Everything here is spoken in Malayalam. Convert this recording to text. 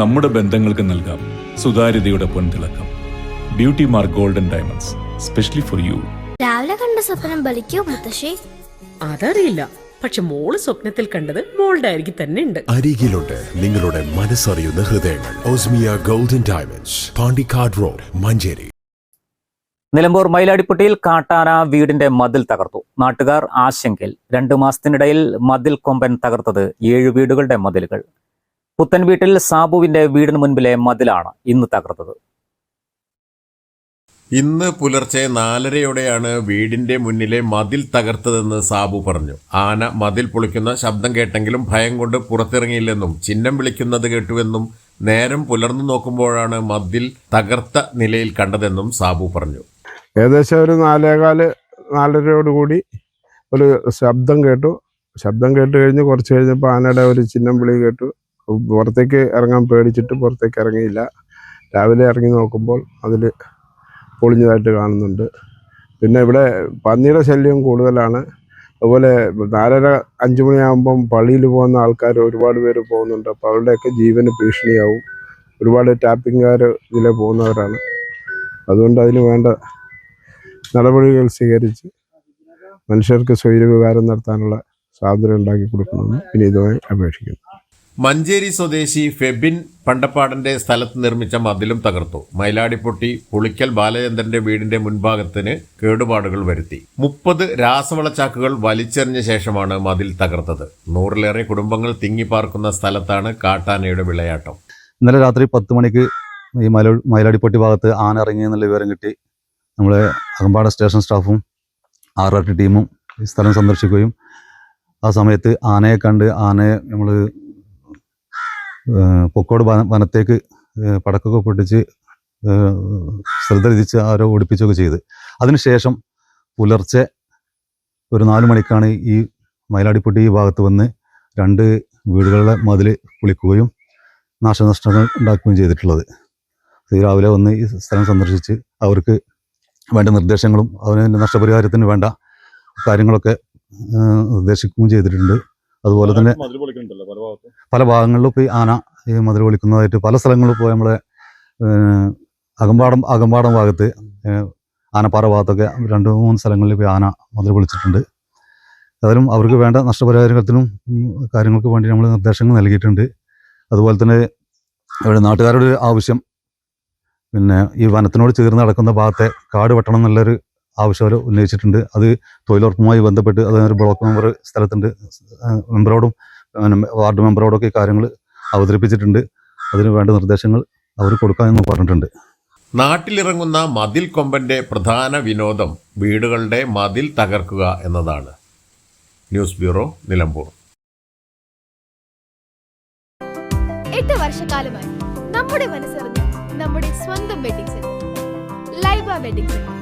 നമ്മുടെ ബന്ധങ്ങൾക്ക് നൽകാം സുതാര്യതയുടെ പൊൻതിളക്കം. Beauty mark golden diamonds specially for you രാവിലെ കണ്ട സ്വപ്നം ബലിക്കോ മുത്തശ്ശി? അതറിയില്ല. പക്ഷെ മോൾ സ്വപ്നത്തിൽ കണ്ടത് മോളുടെ അരികിൽ തന്നെ ഉണ്ട്. അരികിലുണ്ട് നിങ്ങളുടെ മനസ്സറിയുന്ന ഹൃദയങ്ങൾ. ഓസ്മിയ golden diamonds Pandikkad road Manjeri Nilambur മയിലാടിപ്പുട്ടിയിൽ കാട്ടാന വീടിന്റെ മതിൽ തകർത്തു. നാട്ടുകാർ ആശങ്കയിൽ. രണ്ടു മാസത്തിനിടയിൽ മതിൽ കൊമ്പൻ തകർത്തത് ഏഴ് വീടുകളുടെ മതിലുകൾ. പുത്തൻ വീട്ടിൽ സാബുവിന്റെ വീടിന് മുൻപിലെ മതിലാണ് ഇന്ന് തകർത്തത്. ഇന്ന് പുലർച്ചെ നാലരയോടെയാണ് വീടിന്റെ മുന്നിലെ മതിൽ തകർത്തതെന്ന് സാബു പറഞ്ഞു. ആന മതിൽ പൊളിക്കുന്ന ശബ്ദം കേട്ടെങ്കിലും ഭയം കൊണ്ട് പുറത്തിറങ്ങിയില്ലെന്നും ചിഹ്നം വിളിക്കുന്നത് കേട്ടുവെന്നും നേരം പുലർന്നു നോക്കുമ്പോഴാണ് മതിൽ തകർത്ത നിലയിൽ കണ്ടതെന്നും സാബു പറഞ്ഞു. ഏകദേശം ഒരു നാലേകാൽ നാലരയോടുകൂടി ഒരു ശബ്ദം കേട്ടു. ശബ്ദം കേട്ട് കഴിഞ്ഞ് കുറച്ച് കഴിഞ്ഞപ്പോൾ ആനയുടെ ഒരു ചിഹ്നം വിളി കേട്ടു. പുറത്തേക്ക് ഇറങ്ങാൻ പേടിച്ചിട്ട് പുറത്തേക്ക് ഇറങ്ങിയില്ല. രാവിലെ ഇറങ്ങി നോക്കുമ്പോൾ അതിൽ പൊളിഞ്ഞതായിട്ട് കാണുന്നുണ്ട്. പിന്നെ ഇവിടെ പന്നിയുടെ ശല്യം കൂടുതലാണ്. അതുപോലെ നാലര അഞ്ച് മണിയാകുമ്പം പള്ളിയിൽ പോകുന്ന ആൾക്കാർ ഒരുപാട് പേര് പോകുന്നുണ്ട്. അപ്പോൾ അവരുടെയൊക്കെ ജീവന് ഭീഷണിയാവും. ഒരുപാട് ടാപ്പിംഗുകാർ ഇതിലെ പോകുന്നവരാണ്. അതുകൊണ്ട് അതിന് വേണ്ട നടപടികൾ സ്വീകരിച്ച് മനുഷ്യർക്ക് സ്വൈര്യവികാരം നടത്താനുള്ള സ്വാതന്ത്ര്യം ഉണ്ടാക്കി കൊടുക്കണമെന്ന് വിനീതമായി അപേക്ഷിക്കുന്നു. മഞ്ചേരി സ്വദേശി ഫെബിൻ പണ്ടപ്പാടന്റെ സ്ഥലത്ത് നിർമ്മിച്ച മതിലും തകർത്തു. മയിലാടിപ്പൊട്ടി പുളിക്കൽ ബാലചന്ദ്രന്റെ വീടിന്റെ മുൻഭാഗത്തിന് കേടുപാടുകൾ വരുത്തി. മുപ്പത് രാസവളച്ചാക്കുകൾ വലിച്ചെറിഞ്ഞ ശേഷമാണ് മതിൽ തകർത്തത്. നൂറിലേറെ കുടുംബങ്ങൾ തിങ്ങിപ്പാർക്കുന്ന സ്ഥലത്താണ് കാട്ടാനയുടെ വിളയാട്ടം. ഇന്നലെ രാത്രി പത്ത് മണിക്ക് ഈ മല മയിലാടിപ്പട്ടി ഭാഗത്ത് ആന ഇറങ്ങി എന്നുള്ള വിവരം കിട്ടി. നമ്മളെ അകമ്പാട സ്റ്റേഷൻ സ്റ്റാഫും ആർ ആർ ടി ടീമും ഈ സ്ഥലം സന്ദർശിക്കുകയും ആ സമയത്ത് ആനയെ കണ്ട് ആനയെ നമ്മൾ പൊക്കോട് വന വനത്തേക്ക് പടക്കൊക്കെ പൊട്ടിച്ച് ശ്രദ്ധ തിരിച്ച് ആരോ ഓടിപ്പിച്ചൊക്കെ ചെയ്ത്. അതിനുശേഷം പുലർച്ചെ ഒരു നാല് മണിക്കാണ് ഈ മയിലാടിപ്പട്ടി ഈ ഭാഗത്ത് വന്ന് രണ്ട് വീടുകളുടെ മതിൽ പൊളിക്കുകയും നാശനഷ്ടങ്ങൾ ഉണ്ടാക്കുകയും ചെയ്തിട്ടുള്ളത്. രാവിലെ വന്ന് ഈ സ്ഥലം സന്ദർശിച്ച് അവർക്ക് വേണ്ട നിർദ്ദേശങ്ങളും അതിന് നഷ്ടപരിഹാരത്തിന് വേണ്ട കാര്യങ്ങളൊക്കെ നിർദ്ദേശിക്കുകയും ചെയ്തിട്ടുണ്ട്. അതുപോലെ തന്നെ പല ഭാഗങ്ങളിലും ഇപ്പോൾ ആന ഈ മതിൽ പൊളിക്കുന്നതായിട്ട് പല സ്ഥലങ്ങളിലും ഇപ്പോൾ നമ്മളെ അകമ്പാടം അകമ്പാടം ഭാഗത്ത് ആനപ്പാറ ഭാഗത്തൊക്കെ രണ്ട് മൂന്ന് സ്ഥലങ്ങളിൽ ഇപ്പോൾ ആന മതിൽ പൊളിച്ചിട്ടുണ്ട്. അതിലും അവർക്ക് വേണ്ട നഷ്ടപരിഹാരത്തിനും കാര്യങ്ങൾക്ക് വേണ്ടി നമ്മൾ നിർദ്ദേശങ്ങൾ നൽകിയിട്ടുണ്ട്. അതുപോലെ തന്നെ ഇവിടെ നാട്ടുകാരുടെ ആവശ്യം പിന്നെ ഈ വനത്തിനോട് ചേർന്ന് നടക്കുന്ന ഭാഗത്തെ കാട് വെട്ടണം എന്നുള്ളൊരു ആവശ്യം അവർ ഉന്നയിച്ചിട്ടുണ്ട്. അത് തൊഴിലുറപ്പുമായി ബന്ധപ്പെട്ട് അതൊരു ബ്ലോക്ക് മെമ്പർ സ്ഥലത്തുണ്ട്. മെമ്പറോടും വാർഡ് മെമ്പറോടൊക്കെ ഈ കാര്യങ്ങൾ അവതരിപ്പിച്ചിട്ടുണ്ട്. അതിന് വേണ്ട നിർദ്ദേശങ്ങൾ അവർ കൊടുക്കാമെന്ന് പറഞ്ഞിട്ടുണ്ട്. നാട്ടിലിറങ്ങുന്ന മതിൽ കൊമ്പന്റെ പ്രധാന വിനോദം വീടുകളുടെ മതിൽ തകർക്കുക എന്നതാണ്. News bureau Nilambur. എട്ട് വർഷക്കാലമായി നമ്മുടെ മനസ്സറിഞ്ഞ് നമ്മുടെ സ്വന്തം wedding centre Laiba wedding centre.